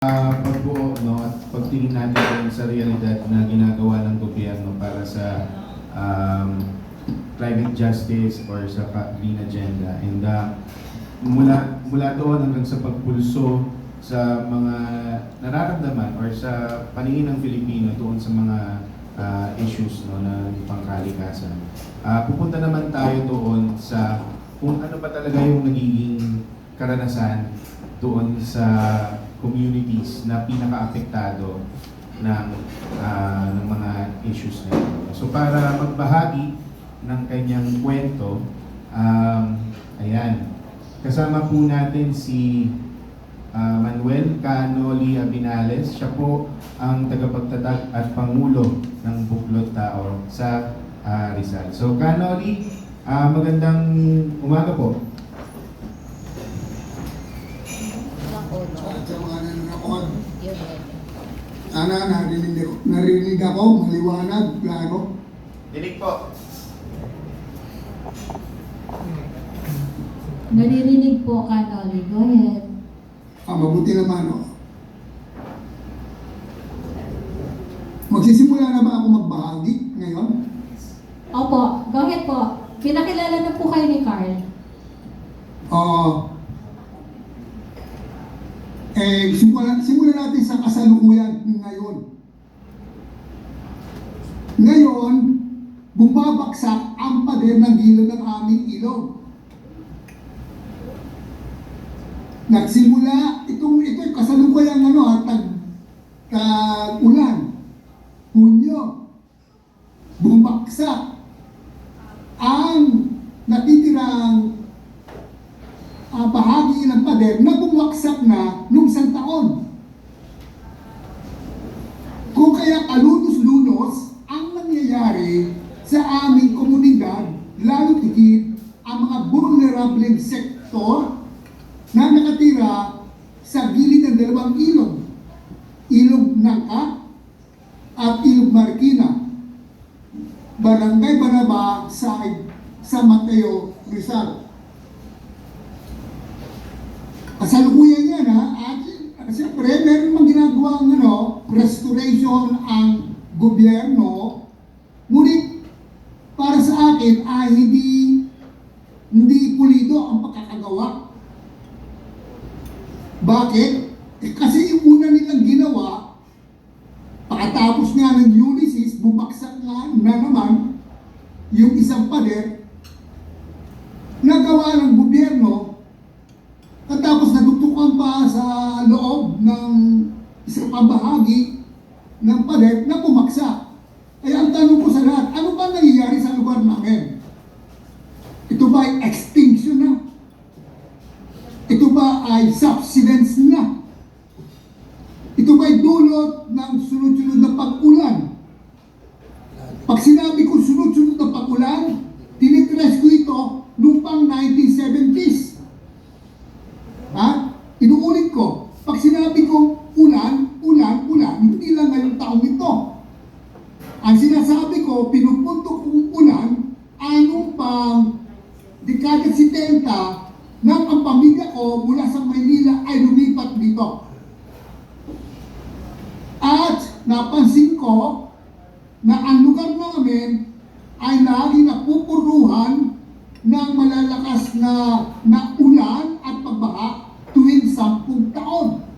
Ah, pagbuo no, at pagtingin natin sa realidad na ginagawa ng gobyerno para sa um, climate justice or sa green agenda. And ah, mula, mula doon hanggang sa pagpulso sa mga nararamdaman or sa paningin ng Filipino doon sa mga ah, issues no, na pangkalikasan. Ah, pupunta naman tayo doon sa kung ano ba talaga yung nagiging karanasan doon sa communities na pinaka-apektado ng ah, ng mga issues na ito. So para magbahagi ng kanyang kwento, um, ayan, kasama po natin si ah, Manuel Cano Lia Binales. Siya po ang tagapagtatag at pangulo ng Buklod Tao sa ah, Rizal. So Cano Lee, ah, magandang umaga po. At sa mga nanonood, Yun, yun. Sana narinig, ako- narinig ako, maliwanag, klaro. Dinig po. Naririnig po ka, Nolly. Go ahead. Ah, mabuti naman, oh. Magsisimula na ba ako magbahagi ngayon? Opo, go ahead po. Pinakilala na po kayo ni Carl. Oo. Eh, simulan, simulan natin sa kasalukuyan ngayon. Ngayon, bumabaksak ang pader ng gilid ng aming ilog. Nagsimula, itong, ito kasalukuyan ano, ha, tag, tag ulan, hunyo, bumagsak ang natitirang ah, bahagi ng pader na bumagsak na taon. Kung kaya kalunos-lunos ang nangyayari sa aming komunidad, lalo tigit ang mga vulnerable sektor na nakatira sa gilid ng dalawang ilog. Ilog Nangka at Ilog Marikina. Barangay Banaba side sa Mateo, Rizal. Kasalukuyan yan ha. At uh, siyempre, meron mang ginagawang ano, restoration ang gobyerno. Ngunit, para sa akin, ay hindi hindi pulido ang pagkakagawa. Bakit? Eh, kasi yung una nilang ginawa, pagkatapos nga ng Ulysses, bumagsak nga na naman yung isang pader nagawa ng gobyerno bumagsak. Kaya ang tanong ko sa lahat, ano ba nangyayari sa lugar namin? Ito ba ay extinction na? Ito ba ay subsidence na? Ito ba ay dulot ng sunod-sunod na pag-ulan? Pag sinabi ko sunod-sunod na pag-ulan, tinitrash ko ito noong pang 1970s. Ha? Inuulit ko, pag sinabi ko ulan, ulan, ulan, hindi lang ngayong taong ito. Ang sinasabi ko, pinupunto kong ulan ay noong pang dekada 70 nang ang pamilya ko mula sa Maynila ay lumipat dito. At napansin ko na ang lugar namin ay lagi napupuruhan ng malalakas na, na ulan at pagbaha tuwing sampung taon.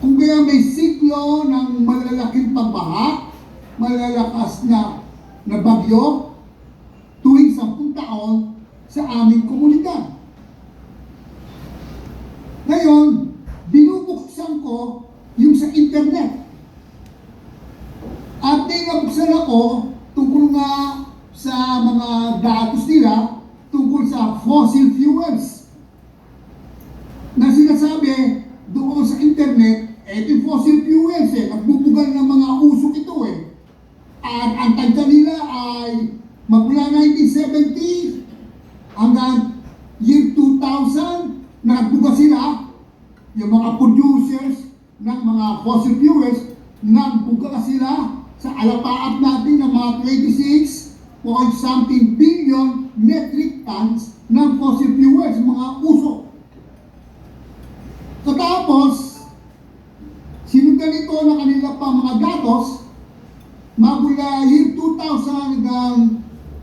Kung kaya may siklo ng malalaking pagbaha, malalakas na, na bagyo, tuwing sampung taon sa aming komunidad. Ngayon, binubuksan ko yung sa internet. At nabuksan ako tungkol nga sa mga datos nila tungkol sa fossil fuels. Na sinasabi doon sa internet, ito yung fossil fuels eh, nagbubugal ng mga usok ito eh. At ang tagda nila ay magmula 1970 hanggang year 2000, nagbuga sila, yung mga producers ng mga fossil fuels, nagbuga sila sa alapaap natin mga 26 point something billion metric tons ng fossil fuels, mga usok. Katapos, ganito na kanila pa mga datos, magula year 2000 hanggang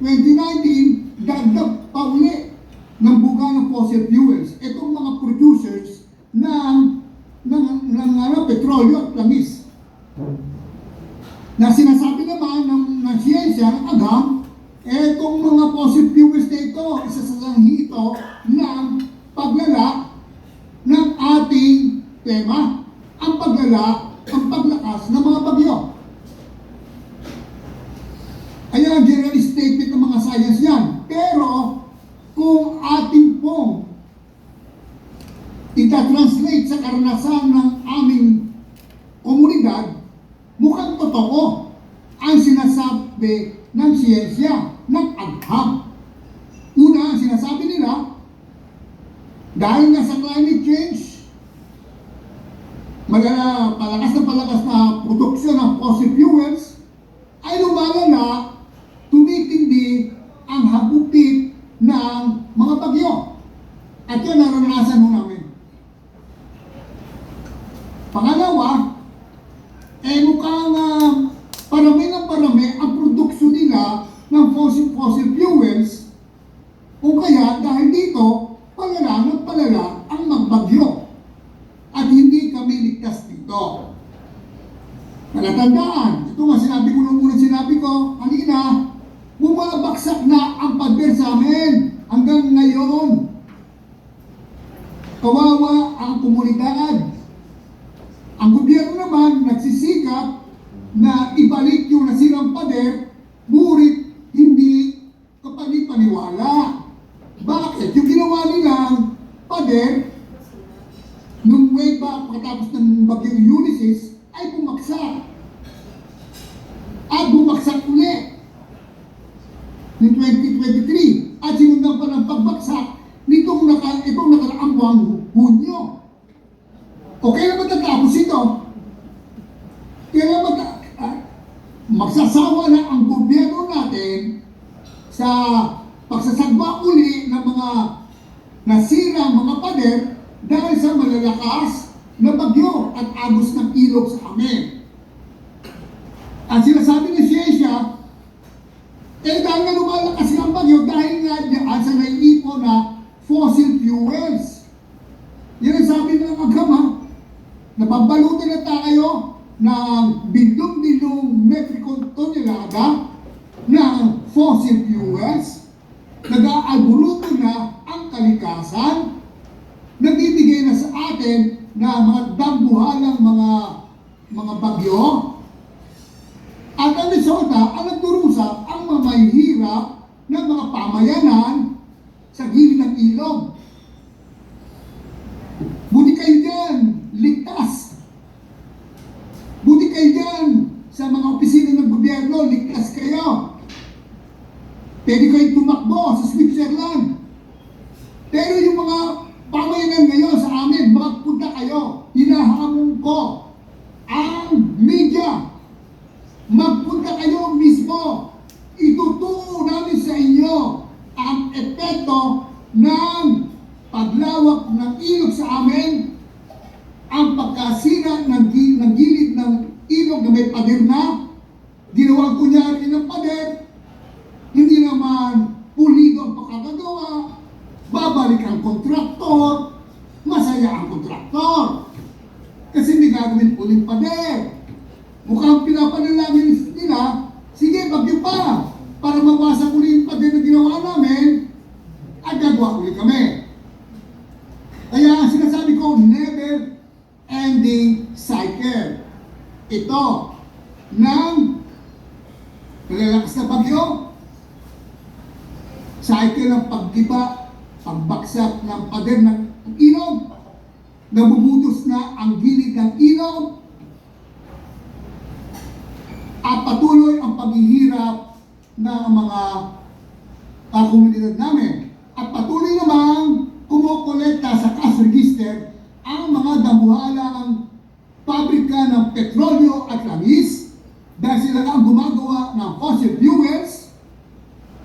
2019, dagdag pa uli ng buga ng fossil fuels. Itong mga producers ng, ng, ng ano, petrolyo at langis. Na sinasabi ng, ng agam, etong mga fossil fuels na ito, isa sa ito ng paglala ng ating tema, ang paglala, ang paglakas ng mga bagyo. Ayan ang general statement ng mga science yan. Pero, kung ating pong ita-translate sa karanasan ng aming komunidad, mukhang totoo ang sinasabi ng siyensya, ng agham. Una, sinasabi nila, dahil nga sa climate change, malala, palakas na palakas na produksyon ng fossil fuels, ay lumalala, tumitindi ang hagupit ng mga bagyo. At yun naranasan mo namin. Pangalawa, eh mukhang uh, parami ng parami ang produksyon nila ng fossil, fossil fuels o kaya dahil dito, palala ng palala ang magbagyo. At hindi kami ligtas dito. Palatandaan, ito nga sinabi ko nung unang sinabi ko kanina, bumabaksak na ang pader sa amin hanggang ngayon. Kawawa ang komunidad. Ang gobyerno naman nagsisikap na ibalik yung nasirang pader, burit hindi kapani-paniwala. Bakit? Yung ginawa nilang pader, nung way back pagkatapos ng bagyong Ulysses, ay bumaksak. At bumaksak ulit ng 2023 at sinundan pa ng pagbaksak Hunyo. O kailan matatapos ito? Kailan mata, ah, magsasawa na ang gobyerno natin sa pagsasagwa uli ng mga nasira mga pader dahil sa malalakas na bagyo at agos ng ilog sa amin. Ang sinasabi ng siyensya, eh dahil nga lumalakas ang bagyo dahil nga diyan sa naiipo na fossil fuels. Yan ang sabi ng agama, napabalutin na tayo ng bindong-bindong metrikong tonelada ng fossil fuels, nag-aalburuto na ang kalikasan, nagbibigay na sa atin na mga dambuhalang mga mga bagyo, at ang resulta, ang nagdurusa ang mamahihirap ng mga pamayanan sa gilid ng ilog. Buti kayo dyan, ligtas. Buti kayo dyan sa mga opisina ng gobyerno, ligtas kayo. Pwede kayo tumakbo sa Switzerland. Pero yung mga pamayanan ngayon sa amin, magpunta kayo. Hinahamon ko ang media. Magpunta kayo mismo. Ituturo namin sa inyo ang epekto ng paglawak ng ilog sa amin, ang pagkasira ng, gi- ng gilid ng ilog na may pader na, ginawang kunyari ng pader, hindi naman pulido ang pagkakagawa, babalik ang kontraktor, masaya ang kontraktor. Kasi may gagawin ulit pader. Mukhang pinapanalangin nila, sige, bagyo pa, para mawasak ulit yung pader na ginawa namin, at gagawa ulit kami. Kaya ang sinasabi ko, never ending cycle. Ito, ng nalalakas na bagyo, cycle ng paggiba, pagbaksak ng pader ng ilog, nabubutos na ang gilid ng ilog, at patuloy ang paghihirap ng mga uh, komunidad namin. At patuloy namang kumukolekta sa cash register ang mga damuhalang pabrika ng petrolyo at langis dahil sila ang gumagawa ng fossil fuels,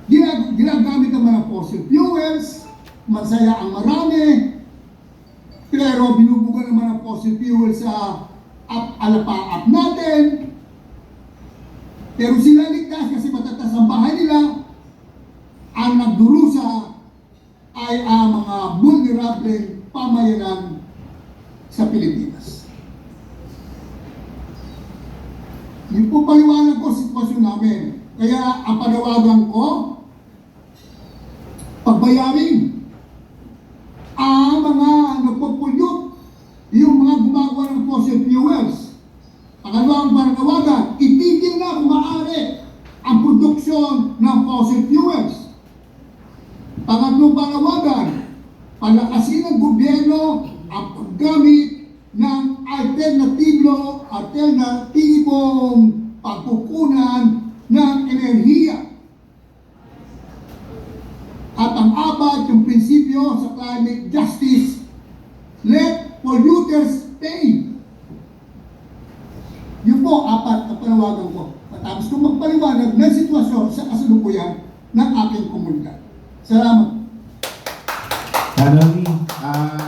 ginag ginagamit naman ng fossil fuels, masaya ang marami, pero binubuga naman ng fossil fuels sa up alapaap natin. Pero sila ligtas kasi matatas ang bahay nila. Ang nagdurusa ay ang mga vulnerable pamayanan sa Pilipinas. Yun po ko sitwasyon namin. Kaya ang panawagan ko, pagbayarin ang mga nagpo-pollute, yung mga gumagawa ng fossil fuels. Pangalawang panawagan, itigil na kung maaari ang produksyon ng fossil fuels. Pangatlong panawagan, palakasin ng gobyerno ang paggamit ng alternatibo, alternatibong pagkukunan ng enerhiya. At ang apat, yung prinsipyo sa climate justice, let polluters pay. Yun po, apat na panawagan ko. Matapos kong magpaliwanag ng sitwasyon sa kasalukuyan ng aking komunidad. Salamat. Tanong, ah,